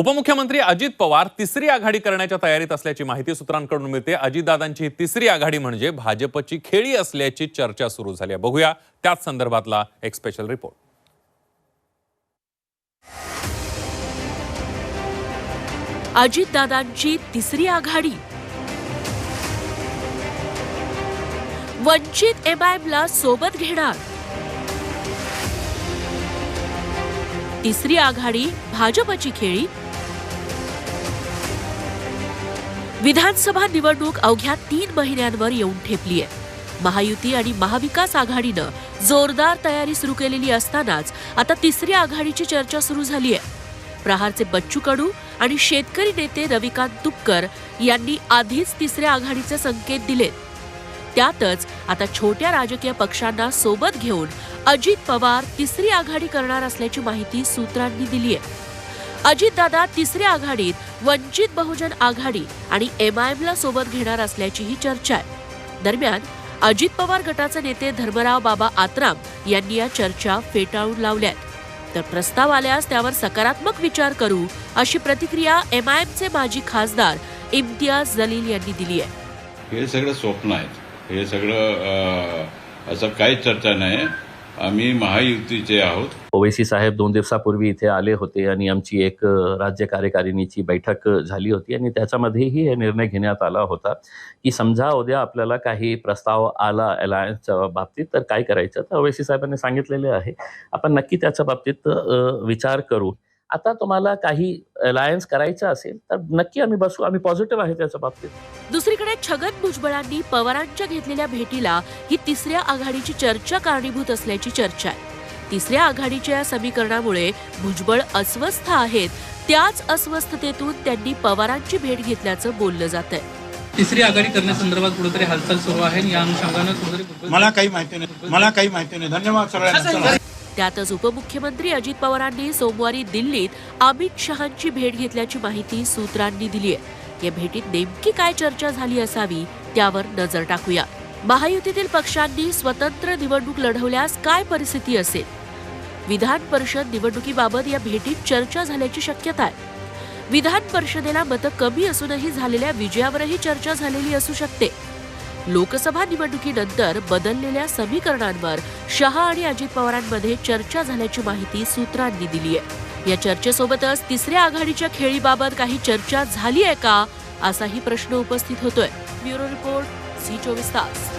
उपमुख्यमंत्री अजित पवार तिसरी आघाडी करण्याच्या तयारीत असल्याची माहिती सूत्रांकडून मिळते. अजितदादांची ही तिसरी आघाडी म्हणजे भाजपची खेळी असल्याची चर्चा सुरू झाली आहे. बघूया त्याच संदर्भातला एक स्पेशल रिपोर्ट अजितदादांची तिसरी आघाडी. वंचित एमआयएमला सोबत घेणार. तिसरी आघाडी भाजपची खेळी विधानसभा निवडणूक अवघ्या तीन महिन्यांवर येऊन ठेपली आहे महायुती आणि महाविकास आघाडीनं जोरदार तयारी सुरू केलेली असतानाच आता तिसरी आघाडीची चर्चा सुरू झाली आहे प्रहारचे बच्चू कडू आणि शेतकरी नेते रविकांत तुपकर यांनी आधीच तिसऱ्या आघाडीचे संकेत दिलेत. त्यातच आता छोट्या राजकीय पक्षांना सोबत घेऊन अजित पवार तिसरी आघाडी करणार असल्याची माहिती सूत्रांनी दिली आहे अजितदादा तिसऱ्या आघाडीत वंचित बहुजन आघाडी आणि एम आयएमला सोबत घेणार असल्याचीही चर्चा आहे. दरम्यान अजित पवार गटाचे नेते धर्मराव बाबा आत्राम यांनी या चर्चा फेटाळून लावल्यात. तर प्रस्ताव आल्यास त्यावर सकारात्मक विचार करू अशी प्रतिक्रिया एमआयएमचे माजी खासदार इम्तियाज जलील यांनी दिली आहे. हे सगळं स्वप्न आहेत. हे सगळं असं काही चर्चा नाही. आम्ही महायुतीचे आहोत. ओवैसी साहेब दोन दिवसापूर्वी इथे आले होते आणि आमची एक राज्य कार्यकारिणीची बैठक झाली होती आणि त्याच्यामध्येही हे निर्णय घेण्यात आला होता की समजा उद्या आपल्याला काही प्रस्ताव आला अलायन्सच्या बाबतीत तर काय करायचं? तर ओवैसी साहेबांनी सांगितलेले आहे. आपण नक्की त्याच्या बाबतीत विचार करू. आता तुम्हाला काही अलायन्स करायचं असेल तर नक्की आम्ही बसू आम्ही पॉझिटिव्ह आहे त्याच्या बाबतीत. दुसरीकडे छगन भुजबळांनी पवारांच्या घेतलेल्या भेटीला ही तिसऱ्या आघाडीची चर्चा कारणीभूत असल्याची चर्चा आहे. तिसऱ्या आघाडीच्या या समीकरणामुळे भुजबळ अस्वस्थ आहेत त्याच अस्वस्थतेतून त्यांनी पवारांची भेट घेतल्याचं बोललं जात आहे तिसरी आघाडी करण्यासंदर्भात कुठेतरी हालचाल सुरू आहे या अनुषंगानं मला काही माहिती नाही. मला काही माहिती नाही. धन्यवाद सगळ्यांना. त्यातच उपमुख्यमंत्री अजित पवारांनी सोमवारी दिल्लीत अमित शहांची भेट घेतल्याची माहिती सूत्रांनी दिली आहे या भेटीत नेमकी काय चर्चा झाली असावी त्यावर नजर टाकूया. महायुतीतील पक्षांनी स्वतंत्र निवडणूक लढवल्यास काय परिस्थिती असेल? विधान परिषद निवडणुकीबाबत या भेटीत चर्चा झाल्याची शक्यता आहे. विधान परिषदेला मतं कमी असूनही झालेल्या विजयावरही चर्चा झालेली असू शकते. लोकसभा निवडणुकीनंतर बदललेल्या समीकरणांवर शहा आणि अजित पवारांमध्ये चर्चा झाल्याची माहिती सूत्रांनी दिली आहे. या चर्चेसोबतच तिसऱ्या आघाडीच्या खेळीबाबत काही चर्चा झाली आहे का? असाही प्रश्न उपस्थित होतोय. ब्युरो रिपोर्ट सी चोवीस तास.